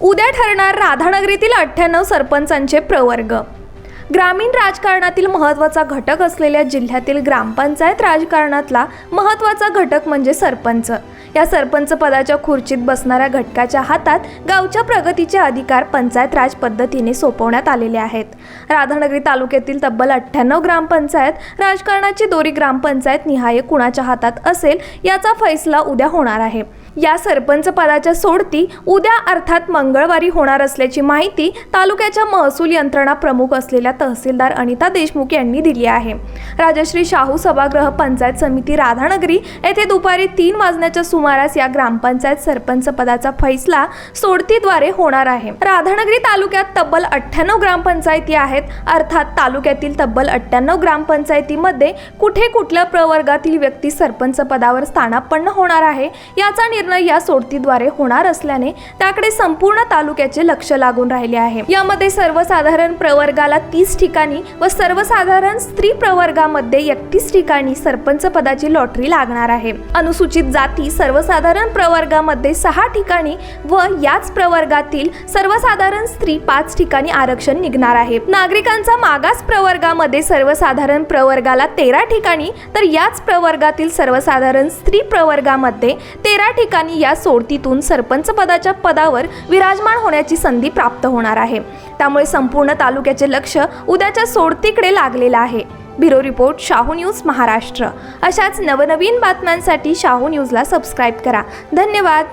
उद्या ठरणार राधानगरीतील अठ्ठ्याण्णव सरपंचांचे प्रवर्ग. ग्रामीण राजकारणातील महत्त्वाचा घटक असलेल्या जिल्ह्यातील ग्रामपंचायत राजकारणातला महत्त्वाचा घटक म्हणजे सरपंच. या सरपंच पदाच्या खुर्चीत बसणाऱ्या घटकाच्या हातात गावच्या प्रगतीचे अधिकार पंचायत राज पद्धतीने सोपवण्यात आलेले आहेत. राधानगरी तालुक्यातील तब्बल अठ्ठ्याण्णव ग्रामपंचायत राजकारणाची दोरी ग्रामपंचायत निहाय कुणाच्या हातात असेल याचा फैसला उद्या होणार आहे. या सरपंच पदाच्या सोडती उद्या अर्थात मंगळवारी होणार असल्याची माहिती तालुक्याच्या महसूल यंत्रणा प्रमुख असलेल्या तहसीलदार अनिता देशमुख यांनी दिली आहे. राजश्री शाहू सभागृह पंचायत समिती राधानगरी येथे दुपारी तीन वाजण्याच्या सुमारास या ग्रामपंचायत सरपंच पदाचा फैसला सोडतीद्वारे होणार आहे. राधानगरी तालुक्यात तब्बल अठ्ठ्याण्णव ग्रामपंचायती आहेत. अर्थात तालुक्यातील तब्बल अठ्ठ्याण्णव ग्रामपंचायतीमध्ये कुठे कुठल्या प्रवर्गातील व्यक्ती सरपंच पदावर स्थानापन्न होणार आहे याचा निर्णय या सोडतीद्वारे होणार असल्याने त्याकडे संपूर्ण तालुक्याचे लक्ष लागून राहिले आहे. यामध्ये सर्वसाधारण प्रवर्गाला तीस ठिकाणी व सर्वसाधारण स्त्री प्रवर्गामध्ये एकतीस ठिकाणी सरपंच पदाची लॉटरी लागणार आहे. अनुसूचित जाती सर्वसाधारण प्रवर्गामध्ये सहा ठिकाणी व याच प्रवर्गातील सर्वसाधारण स्त्री पाच ठिकाणी आरक्षण निघणार आहे. नागरिकांचा मागास प्रवर्गामध्ये सर्वसाधारण प्रवर्गाला तेरा ठिकाणी तर याच प्रवर्गातील सर्वसाधारण स्त्री प्रवर्गामध्ये तेरा ठिकाणी या सोडतीतून सरपंच पदाच्या पदावर विराजमान होण्याची संधी प्राप्त होणार आहे. त्यामुळे संपूर्ण तालुक्याचे लक्ष उद्याच्या सोडतीकडे लागलेलं आहे. Bureau report Shahu news Maharashtra. अशाच नवनवीन बातम्यांसाठी शाहू न्यूजला सबस्क्राईब करा. धन्यवाद.